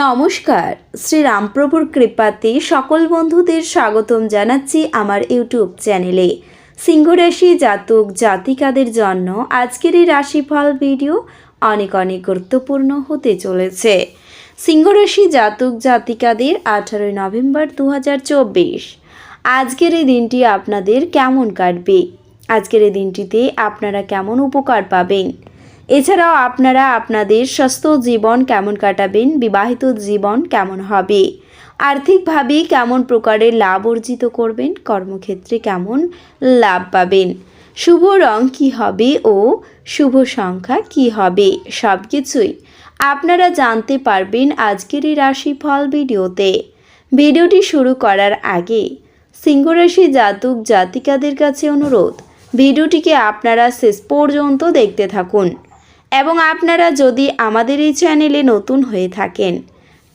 নমস্কার। শ্রী রামপ্রভুর কৃপাতে সকল বন্ধুদের স্বাগতম জানাচ্ছি আমার ইউটিউব চ্যানেলে। সিংহরাশি জাতক, জাতিকাদের জন্য আজকের এই রাশিফল ভিডিও অনেক অনেক গুরুত্বপূর্ণ হতে চলেছে। সিংহরাশি জাতক, জাতিকাদের আঠারোই নভেম্বর দু হাজার চব্বিশ। আজকের এই দিনটি আপনাদের কেমন কাটবে? আজকের এই দিনটিতে আপনারা কেমন উপকার পাবেন? এছাড়াও আপনারা আপনাদের স্বাস্থ্য জীবন কেমন কাটাবেন, বিবাহিত জীবন কেমন হবে, আর্থিকভাবে কেমন প্রকারের লাভ অর্জিত করবেন, কর্মক্ষেত্রে কেমন লাভ পাবেন, শুভ রং কী হবে ও শুভ সংখ্যা কী হবে সব কিছুই আপনারা জানতে পারবেন আজকের এই রাশিফল ভিডিওতে। ভিডিওটি শুরু করার আগে সিংহরাশি জাতক জাতিকাদের কাছে অনুরোধ, ভিডিওটিকে আপনারা শেষ পর্যন্ত দেখতে থাকুন। এবং আপনারা যদি আমাদের এই চ্যানেলে নতুন হয়ে থাকেন,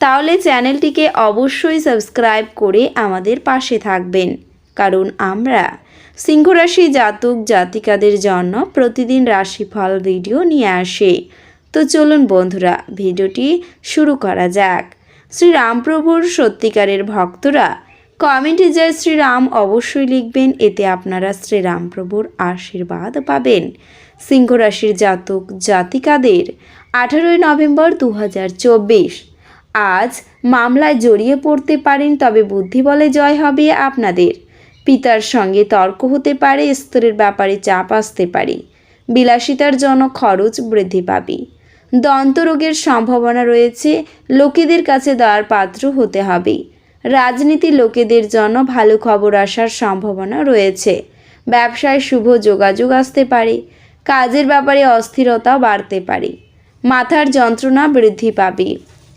তাহলে চ্যানেলটিকে অবশ্যই সাবস্ক্রাইব করে আমাদের পাশে থাকবেন। কারণ আমরা সিংহরাশি জাতক জাতিকাদের জন্য প্রতিদিন রাশিফল ভিডিও নিয়ে আসি। তো চলুন বন্ধুরা, ভিডিওটি শুরু করা যাক। শ্রী রামপ্রভুর সত্যিকারের ভক্তরা কমেন্টে জয় শ্রীরাম অবশ্যই লিখবেন, এতে আপনারা শ্রীরামপ্রভুর আশীর্বাদ পাবেন। সিংহ রাশির জাতক জাতিকাদের আঠারোই নভেম্বর দু হাজার চব্বিশ। আজ মামলায় জড়িয়ে পড়তে পারেন, তবে বুদ্ধি বলে জয় হবে আপনাদের। পিতার সঙ্গে তর্ক হতে পারে, স্ত্রীর ব্যাপারে চাপ আসতে পারে। বিলাসিতার জন্য খরচ বৃদ্ধি পাবে। দন্তরোগের সম্ভাবনা রয়েছে, লোকেদের কাছে দেওয়ার পাত্র হতে হবে। রাজনীতি লোকেদের জন্য ভালো খবর আসার সম্ভাবনা রয়েছে। ব্যবসায় শুভ যোগাযোগ আসতে পারে কাজের ব্যাপারে অস্থিরতা বাড়তে পারে। মাথার যন্ত্রণা বৃদ্ধি পাবে।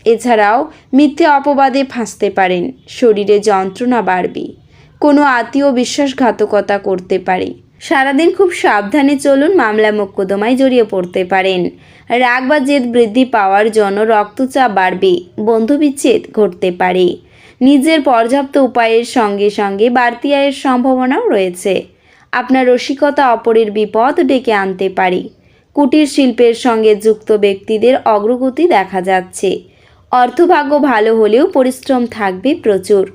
এছাড়াও মিথ্যে অপবাদে ফাঁসতে পারেন, শরীরে যন্ত্রণা বাড়বে। কোনো আত্মীয় বিশ্বাসঘাতকতা করতে পারে। সারাদিন খুব সাবধানে চলুন, মামলা মোকদ্দমায় জড়িয়ে পড়তে পারেন। রাগ বা জেদ বৃদ্ধি পাওয়ার জন্য রক্তচাপ বাড়বে, বন্ধুবিচ্ছেদ ঘটতে পারে। নিজের পর্যাপ্ত উপায়ের সঙ্গে সঙ্গে বাড়তি আয়ের সম্ভাবনাও রয়েছে। আপনার রসিকতা অপরের বিপদ ডেকে আনতে পারে। কুটির শিল্পের সঙ্গে যুক্ত ব্যক্তিদের অগ্রগতি দেখা যাচ্ছে। অর্থভাগ্য ভালো হলেও পরিশ্রম থাকবে প্রচুর।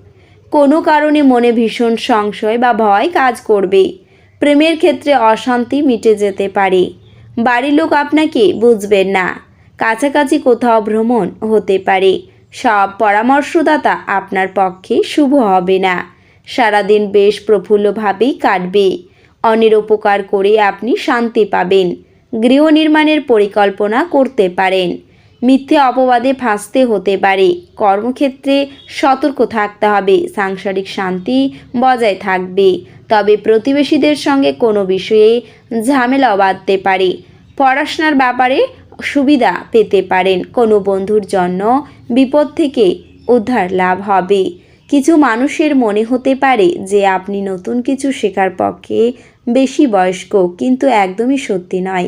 কোনো কারণে মনে ভীষণ সংশয় বা ভয় কাজ করবে। প্রেমের ক্ষেত্রে অশান্তি মিটে যেতে পারে। বাড়ির লোক আপনাকে বুঝবেন না। কাছাকাছি কোথাও ভ্রমণ হতে পারে। সব পরামর্শদাতা আপনার পক্ষে শুভ হবে না। সারাদিন বেশ প্রফুল্লভাবেই কাটবে। অন্যের উপকার করে আপনি শান্তি পাবেন। গৃহ নির্মাণের পরিকল্পনা করতে পারেন। মিথ্যে অপবাদে ফাঁসতে হতে পারে। কর্মক্ষেত্রে সতর্ক থাকতে হবে। সাংসারিক শান্তি বজায় থাকবে। তবে প্রতিবেশীদের সঙ্গে কোনো বিষয়ে ঝামেলা বাঁধতে পারে। পড়াশোনার ব্যাপারে সুবিধা পেতে পারেন। কোনো বন্ধুর জন্য বিপদ থেকে উদ্ধার লাভ হবে। কিছু মানুষের মনে হতে পারে যে আপনি নতুন কিছু শেখার পক্ষে বেশি বয়স্ক, কিন্তু একদমই সত্যি নয়।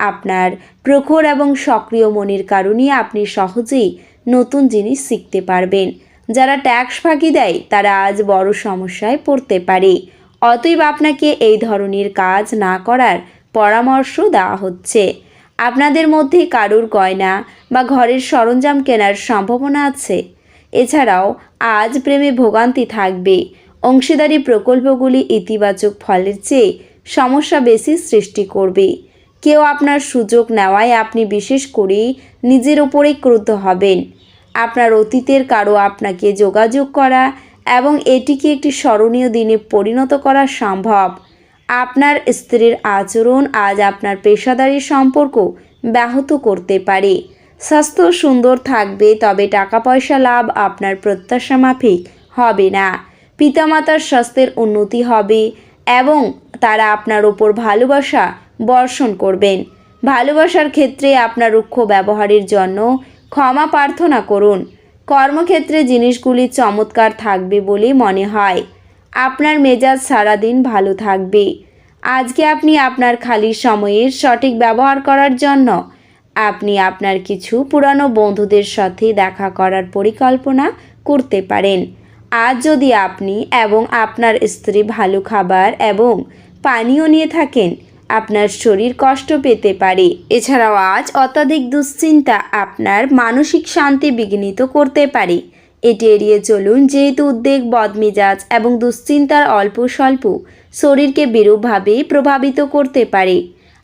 আপনার প্রখর এবং সক্রিয় মনের কারণেই আপনি সহজেই নতুন জিনিস শিখতে পারবেন। যারা ট্যাক্স ফাঁকি দেয়, তারা আজ বড় সমস্যায় পড়তে পারে। অতএব আপনাকে এই ধরনের কাজ না করার পরামর্শ দেওয়া হচ্ছে। আপনাদের মধ্যে কারুর গয়না বা ঘরের সরঞ্জাম কেনার সম্ভাবনা আছে? এছাড়াও আজ প্রেমে ভোগান্তি থাকবে। অংশীদারি প্রকল্পগুলি ইতিবাচক ফলের চেয়ে সমস্যা বেশি সৃষ্টি করবে। কেউ আপনার সুযোগ নেওয়ায় আপনি বিশেষ করে নিজের ওপরে ক্রুদ্ধ হবেন। আপনার অতীতের কারও আপনাকে যোগাযোগ করা এবং এটিকে একটি স্মরণীয় দিনে পরিণত করা সম্ভব। আপনার স্ত্রীর আচরণ আজ আপনার পেশাদারি সম্পর্ক ব্যাহত করতে পারে। স্বাস্থ্য সুন্দর থাকবে, তবে টাকা পয়সা লাভ আপনার প্রত্যাশা মাফিক হবে না। পিতামাতার স্বাস্থ্যের উন্নতি হবে এবং তারা আপনার ওপর ভালোবাসা বর্ষণ করবেন। ভালোবাসার ক্ষেত্রে আপনার রুক্ষ ব্যবহারের জন্য ক্ষমা প্রার্থনা করুন। কর্মক্ষেত্রে জিনিসগুলি চমৎকার থাকবে বলে মনে হয়। আপনার মেজাজ সারাদিন ভালো থাকবে। আজকে আপনি আপনার খালি সময়ের সঠিক ব্যবহার করার জন্য আপনি আপনার কিছু পুরানো বন্ধুদের সাথে দেখা করার পরিকল্পনা করতে পারেন। আজ যদি আপনি এবং আপনার স্ত্রী ভালো খাবার এবং পানীয় নিয়ে থাকেন, আপনার শরীর কষ্ট পেতে পারে। এছাড়াও আজ অত্যাধিক দুশ্চিন্তা আপনার মানসিক শান্তি বিঘ্নিত করতে পারে। এটি এড়িয়ে চলুন যেহেতু উদ্বেগ, বদমেজাজ এবং দুশ্চিন্তার অল্প স্বল্প শরীরকে বিরূপভাবে প্রভাবিত করতে পারে।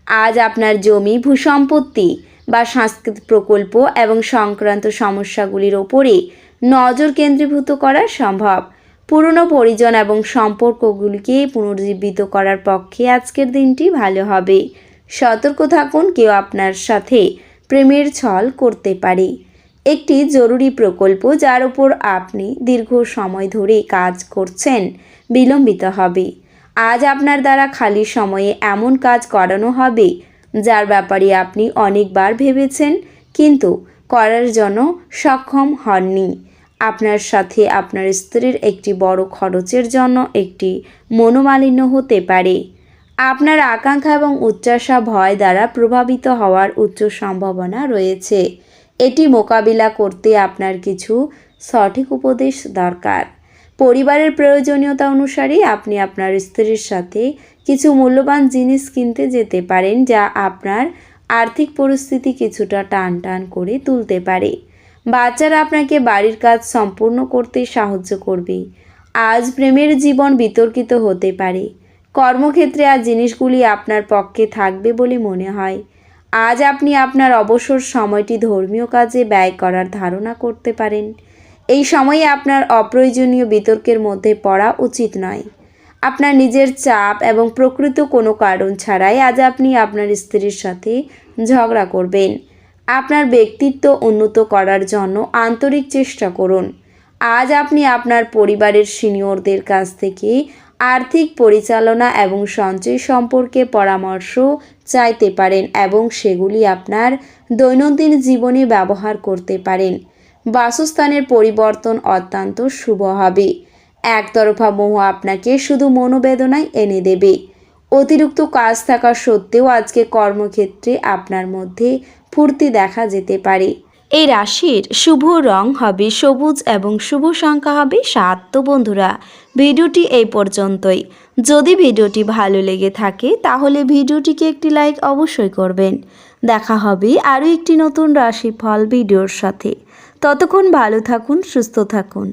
আজ আপনার জমি, ভূসম্পত্তি বা সাংস্কৃতিক প্রকল্প এবং সংক্রান্ত সমস্যাগুলির ওপরে নজর কেন্দ্রীভূত করা সম্ভব। পুরনো পরিজন এবং সম্পর্কগুলিকে পুনর্জীবিত করার পক্ষে আজকের দিনটি ভালো হবে। সতর্ক থাকুন, কেউ আপনার সাথে প্রেমের ছল করতে পারে। একটি জরুরি প্রকল্প যার উপর আপনি দীর্ঘ সময় ধরে কাজ করছেন, বিলম্বিত হবে। আজ আপনার দ্বারা খালি সময়ে এমন কাজ করানো হবে, যার ব্যাপারে আপনি অনেকবার ভেবেছেন, কিন্তু করার জন্য সক্ষম হননি। আপনার সাথে আপনার স্ত্রীর একটি বড় খরচের জন্য একটি মনোমালিন্য হতে পারে। আপনার আকাঙ্ক্ষা এবং উচ্চাসা ভয় দ্বারা প্রভাবিত হওয়ার উচ্চ সম্ভাবনা রয়েছে। এটি মোকাবিলা করতে আপনার কিছু সঠিক উপদেশ দরকার। পরিবারের প্রয়োজনীয়তা অনুসারে আপনি আপনার স্ত্রীর সাথে কিছু মূল্যবান জিনিস কিনতে যেতে পারেন যা আপনার আর্থিক পরিস্থিতি কিছুটা টান টান করে তুলতে পারে। বাচ্চারা আপনাকে বাড়ির কাজ সম্পূর্ণ করতে সাহায্য করবে। আজ প্রেমের জীবন বিতর্কিত হতে পারে। কর্মক্ষেত্রে আজ জিনিসগুলি আপনার পক্ষে থাকবে বলে মনে হয়। আজ আপনি আপনার অবসর সময়টি ধর্মীয় কাজে ব্যয় করার ধারণা করতে পারেন। এই সময়ে আপনার অপ্রয়োজনীয় বিতর্কের মধ্যে পড়া উচিত নয়। আপনার নিজের চাপ এবং প্রকৃত কোনো কারণ ছাড়াই আজ আপনি আপনার স্ত্রীর সাথে ঝগড়া করবেন। আপনার ব্যক্তিত্ব উন্নত করার জন্য আন্তরিক চেষ্টা করুন। আজ আপনি আপনার পরিবারের সিনিয়রদের কাছ থেকে আর্থিক পরিচালনা এবং সঞ্চয় সম্পর্কে পরামর্শ চাইতে পারেন এবং সেগুলি আপনার দৈনন্দিন জীবনে ব্যবহার করতে পারেন। বাসস্থানের পরিবর্তন অত্যন্ত শুভ হবে। একতরফা মোহ আপনাকে শুধু মনোবেদনায় এনে দেবে। অতিরিক্ত কাজ থাকা সত্ত্বেও আজকে কর্মক্ষেত্রে আপনার মধ্যে ফুর্তি দেখা যেতে পারে। এই রাশির শুভ রং হবে সবুজ এবং শুভ সংখ্যা হবে সাত। তো বন্ধুরা, ভিডিওটি এই পর্যন্তই। যদি ভিডিওটি ভালো লেগে থাকে, তাহলে ভিডিওটিকে একটি লাইক অবশ্যই করবেন। দেখা হবে আরও একটি নতুন রাশিফল ভিডিওর সাথে। ততক্ষণ ভালো থাকুন, সুস্থ থাকুন।